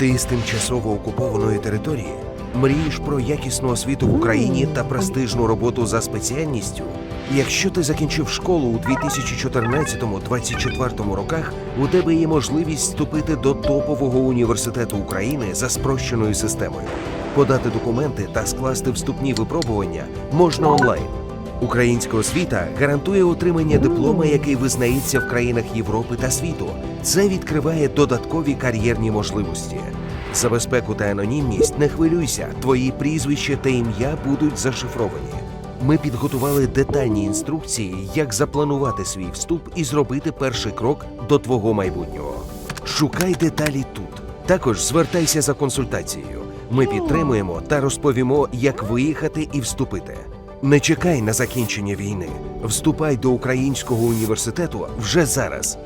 Ти з тимчасово окупованої території мрієш про якісну освіту в Україні та престижну роботу за спеціальністю. Якщо ти закінчив школу у 2014-2024 роках, у тебе є можливість вступити до топового університету України за спрощеною системою. Подати документи та скласти вступні випробування можна онлайн. Українська освіта гарантує отримання диплома, який визнається в країнах Європи та світу. Це відкриває додаткові кар'єрні можливості. За безпеку та анонімність не хвилюйся, твої прізвище та ім'я будуть зашифровані. Ми підготували детальні інструкції, як запланувати свій вступ і зробити перший крок до твого майбутнього. Шукай деталі тут. Також звертайся за консультацією. Ми підтримуємо та розповімо, як виїхати і вступити. Не чекай на закінчення війни. Вступай до українського університету вже зараз.